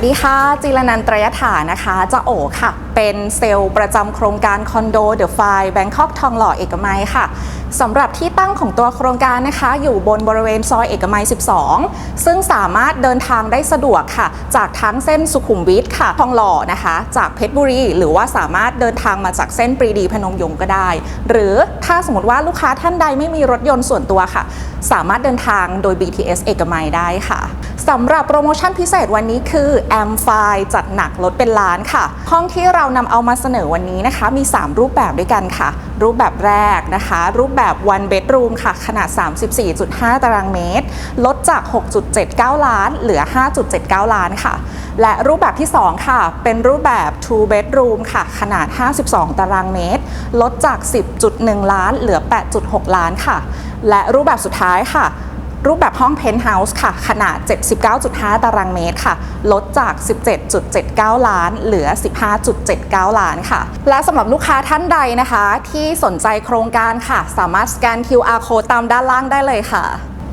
สวัสดีค่ะ จิรนันตรยฐานะคะจะโอค่ะ เป็นเซลล์ประจำโครงการคอนโดเดอะไฟแบงคอกทองหล่อเอกมัยค่ะสำหรับที่ตั้งของตัวโครงการนะคะ อยู่บนบริเวณซอยเอกมัย 12 ซึ่งสามารถเดินทางได้สะดวกค่ะ จากทั้งเส้นสุขุมวิทค่ะทองหล่อนะคะ จากเพชรบุรี หรือว่าสามารถเดินทางมาจากเส้นปรีดีพนมยงค์ก็ได้ หรือถ้าสมมติว่าลูกค้าท่านใดไม่มีรถยนต์ส่วนตัวค่ะ สามารถเดินทางโดย BTS เอกมัยได้ค่ะ สำหรับโปรโมชั่นพิเศษวันนี้คือ a m f i จัดหนักลดเป็นล้านค่ะ ห้องที่เรานำเอามาเสนอวันนี้นะคะ มี 3 รูปแบบด้วยกันค่ะ รูปแบบแรกนะคะ รูปแบบ one bedroom ค่ะ ขนาด 34.5 ตารางเมตร ลดจาก 6.79 ล้าน เหลือ 5.79 ล้านค่ะ และรูปแบบที่ 2 ค่ะ เป็นรูปแบบ two bedroom ค่ะ ขนาด 52 ตารางเมตร ลดจาก 10.1 ล้าน เหลือ 8.6 ล้านค่ะ และรูปแบบสุดท้ายค่ะ รูปแบบห้องเพนท์เฮาส์ค่ะ ขนาด 79.5 ตารางเมตรค่ะ ลดจาก 17.79 ล้าน เหลือ 15.79 ล้านค่ะ และสำหรับลูกค้าท่านใดนะคะ ที่สนใจโครงการค่ะ สามารถสแกน QR code ตามด้านล่างได้เลยค่ะ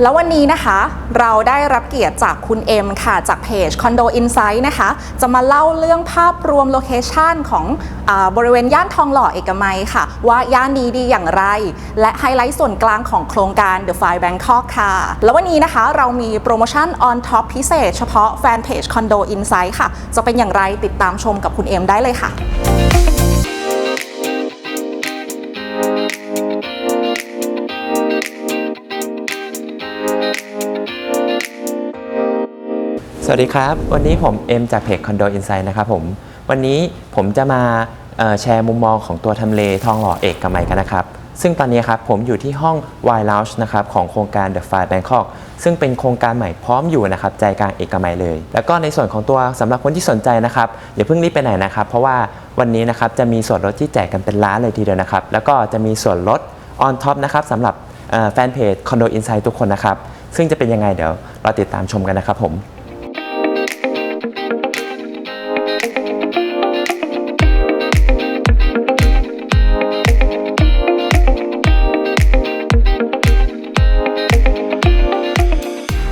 แล้ววันนี้นะคะเราได้รับเกียรติจากคุณเอ็มค่ะ จากเพจ Condo Insight นะคะ จะมาเล่าเรื่องภาพรวมโลเคชันของอบริเวณย่านทองหล่อเอกมัยค่ะ ว่าย่านนี้ดีอย่างไร และไฮไลท์ส่วนกลางของโครงการ The Five Bangkok ค่ะ แล้ววันนี้นะคะเรามีโปรโมชั่น on top พิเศษ เฉพาะแฟนเพจ Condo Insight ค่ะ จะเป็นอย่างไรติดตามชมกับคุณเอ็มได้เลยค่ะ สวัสดีครับ วันนี้ผมเอ็มจากเพจ Condo Insight นะครับผม วันนี้ผมจะมาแชร์มุมมองของตัวทำเลทองหล่อเอกกมัยกันนะครับ ซึ่งตอนนี้ครับผมอยู่ที่ห้อง Y Lounge นะครับของโครงการ The Five Bangkok ซึ่งเป็นโครงการใหม่พร้อมอยู่นะครับใจกลางเอกมัยเลย แล้วก็ในส่วนของตัวสำหรับคนที่สนใจนะครับอย่าเพิ่งรีบไปไหนนะครับ เพราะว่าวันนี้นะครับจะมีส่วนลดที่แจกกันเป็นล้านเลยทีเดียวนะครับ แล้วก็จะมีส่วนลด on top นะครับสำหรับแฟนเพจ Condo Insight ทุกคนนะครับซึ่งจะเป็นยังไงเดี๋ยวเราติดตามชมกันนะครับผม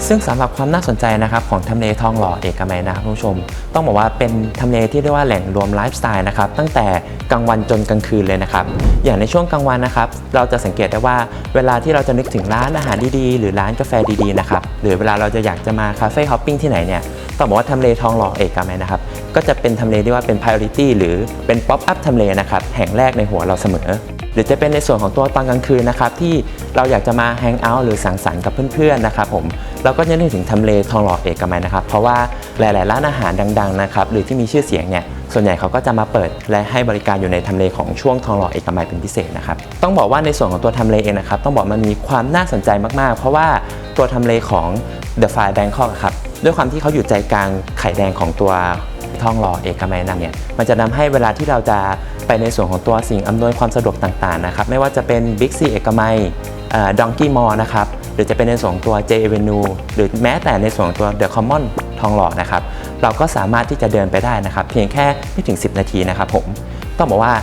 ซึ่งสำหรับความน่าสนใจนะครับของทำเลทองหล่อเอกมัยนะครับคุณผู้ชม ต้องบอกว่าเป็นทำเลที่เรียกว่าแหล่งรวมไลฟ์สไตล์นะครับตั้งแต่กลางวันจนกลางคืนเลยนะครับอย่างในช่วงกลางวันนะครับเราจะสังเกตได้ว่าเวลาที่เราจะนึกถึงร้านอาหารดีๆ หรือร้านกาแฟดีๆนะครับหรือเวลาเราจะอยากจะมาคาเฟ่ฮอปปิ้งที่ไหนเนี่ยต้องบอกว่าทำเลทองหล่อเอกมัยนะครับก็จะเป็นทำเลที่ว่าเป็น priority หรือเป็นป๊อปอัพทำเลนะครับแห่งแรกในหัวเราเสมอ หรือจะเป็นในส่วนของตัวตอนกลางคืนนะครับที่เราอยากจะมาแฮงเอาท์หรือสังสรรค์กับเพื่อนๆนะครับผมเราก็จะนึกถึงทำเลทองหล่อเอกมัยนะครับ เพราะว่าหลายๆร้านอาหารดังๆนะครับหรือที่มีชื่อเสียงเนี่ยส่วนใหญ่เขาก็จะมาเปิดและให้บริการอยู่ในทำเลของช่วงทองหล่อเอกมัยเป็นพิเศษนะครับต้องบอกว่าในส่วนของตัวทำเลเองนะครับต้องบอกมันมีความน่าสนใจมากๆ เพราะว่าตัวทำเลของ The Fire Bangkok อะครับด้วยความที่เขาอยู่ใจกลางไข่แดงของตัว ทองหล่อเอกมัยนั่นเนี่ยมันจะนำให้เวลาที่เราจะไปในส่วนของตัวสิ่งอำนวยความสะดวกต่างๆนะครับไม่ว่าจะเป็น Big C เอกมัยดองกี้มอลนะครับหรือจะเป็นในส่วนตัว J Avenue หรือแม้แต่ในส่วนตัว The Common ทองหล่อนะครับเราก็สามารถที่จะเดินไปได้นะครับเพียงแค่ไม่ถึง 10 นาทีนะครับผมต้องบอกว่า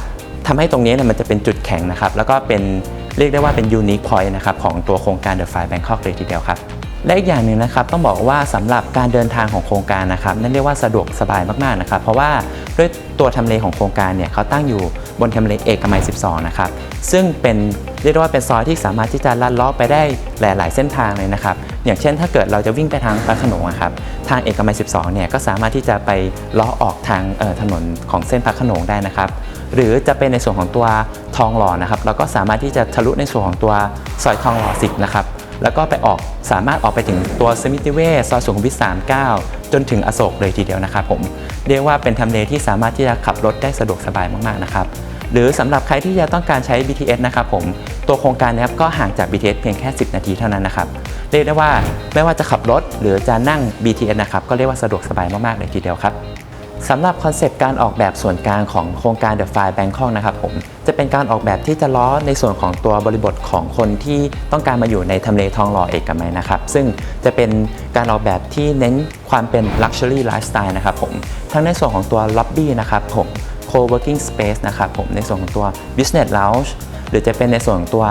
ทำให้ตรงนี้นี่ยมันจะเป็นจุดแข็งนะครับแล้วก็เป็นเรียกได้ว่าเป็น unique point นะครับของตัวโครงการ The Five Bangkok เลยทีเดียวครับ และอีกอย่างหนึ่งนะครับต้องบอกว่าสำหรับการเดินทางของโครงการนะครับนั่นเรียกว่าสะดวกสบายมากๆนะครับ เพราะว่าด้วยตัวทำเลของโครงการเนี่ยเขาตั้งอยู่บนทำเลเอกมัย 12 นะครับ ซึ่งเป็นเรียกว่าเป็นซอยที่สามารถที่จะลัดเลาะไปได้หลาย ๆ เส้นทางเลยนะครับ อย่างเช่น ถ้าเกิดเราจะวิ่งไปทางพระขนงอะครับทางเอกมัย 12 เนี่ยก็สามารถที่จะไปเลาะออกทางถนนของเส้นพระขนงได้นะครับหรือจะเป็นในส่วนของตัวทองหล่อนะครับเราก็สามารถที่จะทะลุในส่วนของตัวซอยทองหล่อ10นะครับ แล้วก็ไปออกสามารถออกไปถึงตัวสมิติเวชซอยสุขุมวิท39 จนถึงอโศกเลยทีเดียวนะครับผมเรียกว่าเป็นทำเลที่สามารถที่จะขับรถได้สะดวกสบายมากๆนะครับหรือสำหรับใครที่จะต้องการใช้ BTS นะครับผมตัวโครงการนะครับก็ห่างจาก BTS เพียงแค่ 10 นาทีเท่านั้นนะครับเรียกได้ว่าไม่ว่าจะขับรถหรือจะนั่ง BTS นะครับก็เรียกว่าสะดวกสบายมากๆเลยทีเดียวครับ สำหรับคอนเซปต์การออกแบบส่วนกลางของโครงการ The Five Bangkok นะครับผมจะเป็นการออกแบบที่จะล้อในส่วนของตัวบริบทของคนที่ต้องการมาอยู่ในทำเลทองหล่อเอกมัยนะครับ ซึ่งจะเป็นการออกแบบที่เน้นความเป็น Luxury Lifestyle นะครับผมทั้งในส่วนของตัว Lobby นะครับผม Co-working Space นะครับผมในส่วนของตัว Business Lounge หรือจะเป็นในส่วนของตัว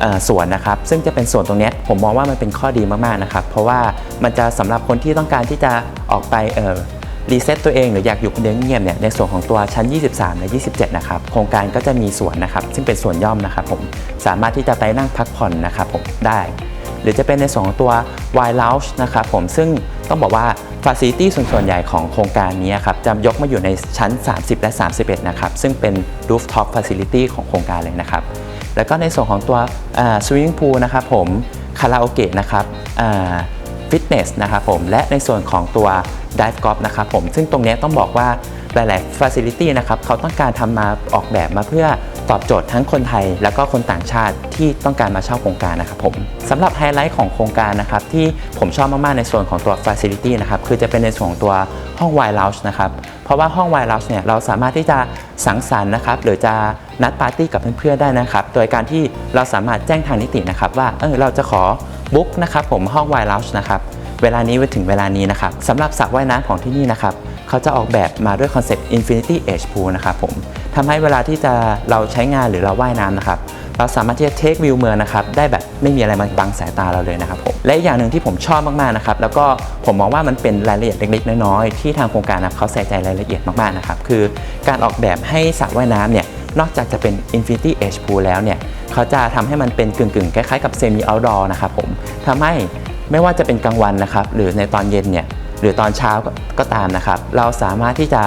เอ่อสวนนะครับ ซึ่งจะเป็นส่วนตรงนี้ผมมองว่ามันเป็นข้อดีมากๆนะครับ เพราะว่ามันจะสำหรับคนที่ต้องการที่จะออกไปเอ่อ รีเซ็ตตัวเองหรืออยากอยู่คนเดียวเงียบๆเนี่ยในส่วนของตัวชั้น 23 และ 27 นะครับโครงการก็จะมีสวนนะครับซึ่งเป็นสวนย่อมนะครับผมสามารถที่จะไปนั่งพักผ่อนนะครับผมได้ หรือจะเป็นในส่วนของตัว Wild Lounge นะครับผมซึ่งต้องบอกว่า Facility ส่วนส่วนใหญ่ของโครงการนี้ครับจะยกมาอยู่ในชั้น 30 และ 31 นะครับ ซึ่งเป็น Rooftop Facility ของโครงการเลยนะครับ แล้วก็ในส่วนของตัว Swimming Pool นะครับผมคาราโอเกะนะครับ ฟิตเนสนะครับผมและในส่วนของตัว Dive Golf นะครับผมซึ่งตรงนี้ต้องบอกว่าหลาย ๆ Facility นะครับเขาต้องการทำมาออกแบบมาเพื่อตอบโจทย์ทั้งคนไทย แล้วก็คนต่างชาติที่ต้องการมาเช่าโครงการนะครับผมสำหรับไฮไลท์ของโครงการนะครับที่ผมชอบมาก ๆ ในส่วนของตัว Facility นะครับคือจะเป็นในส่วนของตัวห้อง Wine Lounge นะครับเพราะว่าห้อง Wine Lounge เนี่ยเราสามารถที่จะสังสรรค์นะครับหรือจะนัดปาร์ตี้กับเพื่อน ๆ ได้นะครับโดยการที่เราสามารถแจ้งทางนิตินะครับว่าเออเราจะขอ บุ๊กนะครับผมห้อง Wine Lounge นะครับเวลานี้ไปถึงเวลานี้นะครับสำหรับสระว่ายน้ำของที่นี่นะครับเขาจะออกแบบมาด้วยคอนเซปต์ Infinity Edge Pool นะครับผมทำให้เวลาที่จะเราใช้งานหรือเราว่ายน้ำนะครับเราสามารถที่จะเทควิวเมืองนะครับได้แบบไม่มีอะไรมาบังสายตาเราเลยนะครับผมและอีกอย่างหนึ่งที่ผมชอบมากๆนะครับแล้วก็ผมมองว่ามันเป็นรายละเอียดเล็กๆน้อยๆที่ทางโครงการนะเขาใส่ใจรายละเอียดมากๆนะครับคือการออกแบบให้สระว่ายน้ำเนี่ยนอกจากจะเป็น Infinity Edge Pool แล้วเนี่ย เขาจะทำให้มันเป็นกึ่งๆ คล้ายๆกับ Semi Outdoor นะครับผมทำให้ไม่ว่าจะเป็นกลางวันนะครับ หรือในตอนเย็นเนี่ยหรือตอนเช้าก็ตามนะครับ เราสามารถที่จะ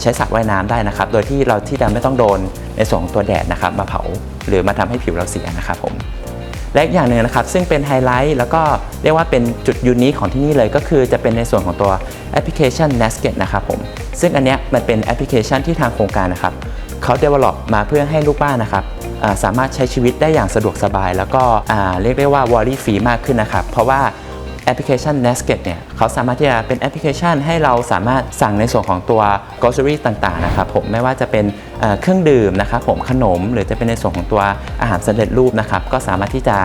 ใช้สระว่ายน้ำได้นะครับ โดยที่เราที่จะไม่ต้องโดนในส่วนของตัวแดดนะครับ มาเผาหรือมาทำให้ผิวเราเสียนะครับผมและอีกอย่างหนึ่งนะครับ ซึ่งเป็นไฮไลท์แล้วก็เรียกว่าเป็นจุดยูนิคของที่นี่เลยก็คือจะเป็นในส่วนของตัวแอปพลิเคชัน n e s k e t นะครับผมซึ่งอันเนี้ยมันเป็นแอปพลิเคชันที่ทางโครงการนะครับเขา develop มาเพื่อให้ลูกบ้านนะครับ สามารถใช้ชีวิตได้อย่างสะดวกสบาย แล้วก็เรียกได้ว่าวอรี่ฟรีมากขึ้นนะครับ เพราะว่าแอปพลิเคชัน Nesket เนี่ยเขาสามารถที่จะเป็นแอปพลิเคชันให้เราสามารถสั่งในส่วนของตัว grocery ต่างๆนะครับผมไม่ว่าจะเป็นเครื่องดื่มนะครับผมขนม หรือจะเป็นในส่วนของตัวอาหารสำเร็จรูปนะครับก็สามารถที่จะ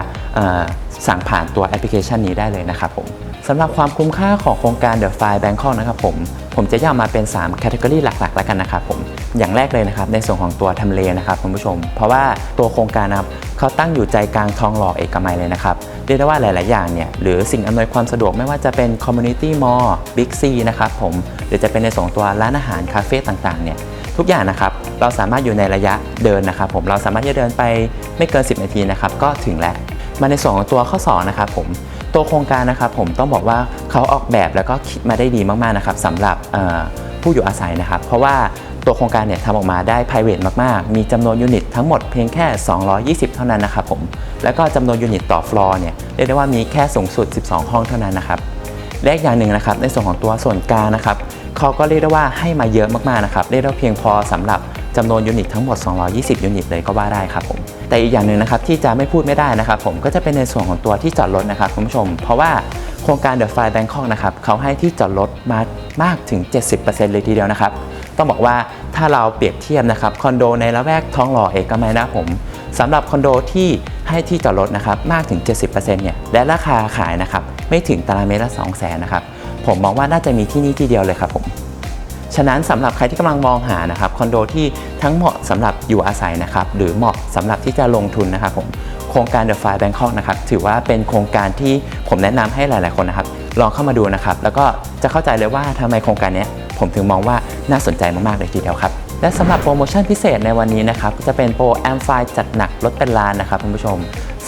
สั่งผ่านตัวแอปพลิเคชันนี้ได้เลยนะครับผมสำหรับความคุ้มค่าของโครงการ The File Bangkok นะครับผม ผมจะแย่อมาเป็น3 category หลักๆ แล้วกันนะครับผม อย่างแรกเลยนะครับ ในส่วนของตัวทำเลนะครับคุณผู้ชม เพราะว่าตัวโครงการนะครับเขาตั้งอยู่ใจกลางทองหล่อเอกมัยเลยนะครับ เรียกได้ว่าหลาย ๆ อย่างเนี่ย หรือสิ่งอำนวยความสะดวกไม่ว่าจะเป็น Community Mall Big C นะครับผม หรือจะเป็นในส่วนของตัวร้านอาหารคาเฟ่ต่าง ๆ เนี่ยทุกอย่างนะครับ เราสามารถอยู่ในระยะเดินนะครับผม เราสามารถจะเดินไปไม่เกิน 10 นาทีนะครับ ก็ถึงแล้ว มาในส่วนของตัวข้อ2นะครับผมตัวโครงการนะครับผมต้องบอกว่าเขาออกแบบแล้วก็คิดมาได้ดีมากๆนะครับสำหรับผู้อยู่อาศัยนะครับ เพราะว่าตัวโครงการเนี่ยทำออกมาได้ private มากๆ มีจำนวนยูนิตทั้งหมดเพียงแค่ 220 เท่านั้นนะครับผมแล้วก็จำนวนยูนิตต่อฟลอร์เนี่ยเรียกได้ว่ามีแค่สูงสุด 12 ห้องเท่านั้นนะครับและอีกอย่างหนึ่งนะครับในส่วนของตัวส่วนกลางนะครับเขาก็เรียกได้ว่าให้มาเยอะมากๆนะครับเรียกได้เพียงพอสำหรับจำนวนยูนิตทั้งหมด 220 ยูนิตเลยก็ว่าได้ครับผม แต่อีกอย่างหนึ่งนะครับที่จะไม่พูดไม่ได้นะครับผมก็จะเป็นในส่วนของตัวที่จอดรถนะครับคุณผู้ชม เพราะว่าโครงการ The Fire Bangkok นะครับเขาให้ที่จอดรถมามากถึง 70%เลยทีเดียวนะครับต้องบอกว่าถ้าเราเปรียบเทียบนะครับคอนโดในละแวกทองหล่อเอกมัยนะผมสำหรับคอนโดที่ให้ที่จอดรถนะครับมากถึง 70%เนี่ยและราคาขายนะครับไม่ถึงตารางเมตรละ2 0 0 0 0นนะครับผมมองว่าน่าจะมีที่นี่ที่เดียวเลยครับผม ฉะนั้นสำหรับใครที่กำลังมองหานะครับคอนโดที่ทั้งเหมาะสำหรับอยู่อาศัยนะครับหรือเหมาะสำหรับที่จะลงทุนนะครับผมโครงการ The Fire Bangkok นะครับถือว่าเป็นโครงการที่ผมแนะนำให้หลาย ๆคนนะครับลองเข้ามาดูนะครับแล้วก็จะเข้าใจเลยว่าทำไมโครงการนี้ผมถึงมองว่าน่าสนใจมาก ๆ เลยทีเดียวครับและสำหรับโปรโมชั่นพิเศษในวันนี้นะครับจะเป็นโปรแอมไฟจัดหนักลดเป็นล้านนะครับคุณผู้ชม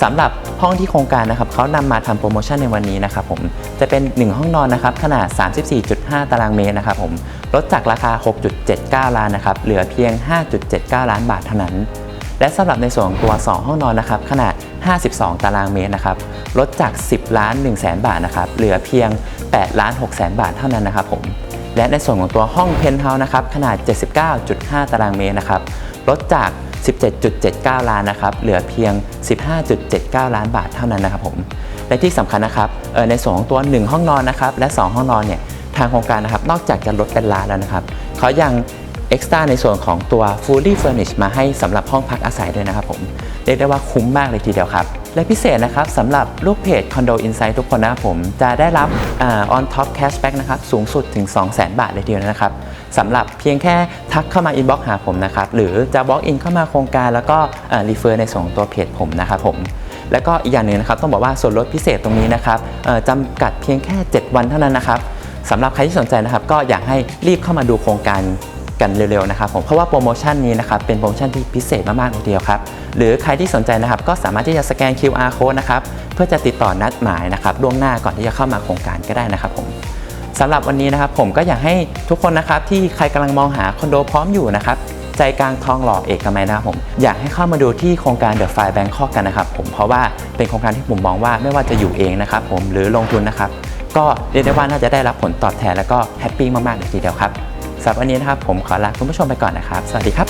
สำหรับห้องที่โครงการนะครับเขานำมาทำโปรโมชั่นในวันนี้นะครับผมจะเป็น 1 ห้องนอนนะครับขนาด 34.5 ตารางเมตรนะครับผม ลดจากราคา 6.79 ล้านนะครับ เหลือเพียง 5.79 ล้านบาทเท่านั้น และสำหรับในส่วนของตัว 2 ห้องนอนนะครับ ขนาด 52 ตารางเมตรนะครับ ลดจาก 10 ล้าน1แสนบาทนะครับ เหลือเพียง 8 ล้าน6แสนบาทเท่านั้นนะครับผม และในส่วนของตัวห้องเพนท์เฮาส์นะครับ ขนาด 79.5 ตารางเมตรนะครับ ลดจาก 17.79 ล้านนะครับ เหลือเพียง 15.79 ล้านบาทเท่านั้นนะครับผม และที่สำคัญนะครับในส่วนของตัว 1 ห้องนอนนะครับ และ 2 ห้องนอนเนี่ย ทางโครงการนะครับ นอกจากจะลดเป็นล้านแล้วนะครับเขายังเอ็กซ์ตร้าในส่วนของตัว fully furnished มาให้สำหรับห้องพักอาศัยด้วยนะครับผมเรียกได้ว่าคุ้มมากเลยทีเดียวครับ และพิเศษนะครับสำหรับลูกเพจ Condo Insight ทุกคนนะครับผมจะได้รับอ on top cashback นะครับสูงสุดถึง 200,000 บาทเลยทีเดียวนะครับสำหรับเพียงแค่ทักเข้ามา inbox หาผมนะครับ หรือจะ walk in เข้ามาโครงการแล้วก็ refer ในส่วนของตัวเพจผมนะครับผมแล้วก็อีกอย่างหนึ่งนะครับต้องบอกว่าส่วนลดพิเศษตรงนี้นะครับจำกัดเพียงแค่ 7 วันเท่านั้นนะครับ สำหรับใครที่สนใจนะครับก็อยากให้รีบเข้ามาดูโครงการกันเร็วๆนะครับผมเพราะว่าโปรโมชั่นนี้นะครับเป็นโปรโมชั่นที่พิเศษมากๆเลยทีเดียวครับ หรือใครที่สนใจนะครับก็สามารถที่จะสแกน QR code นะครับเพื่อจะติดต่อนัดหมายนะครับล่วงหน้าก่อนที่จะเข้ามาโครงการก็ได้นะครับผมสำหรับวันนี้นะครับผมก็อยากให้ทุกคนนะครับที่ใครกำลังมองหาคอนโดพร้อมอยู่นะครับใจกลางทองหล่อเอกมัยนะครับผมอยากให้เข้ามาดูที่โครงการ The Fire Bangkok กันนะครับผมเพราะว่าเป็นโครงการที่ผมมองว่าไม่ว่าจะอยู่เองนะครับผมหรือลงทุนนะครับ ก็เรียกได้ว่าน่าจะได้รับผลตอบแทนแล้วก็แฮปปี้มากๆเลยทีเดียวครับสำหรับวันนี้นะครับผมขอลาคุณผู้ชมไปก่อนนะครับ สวัสดีครับ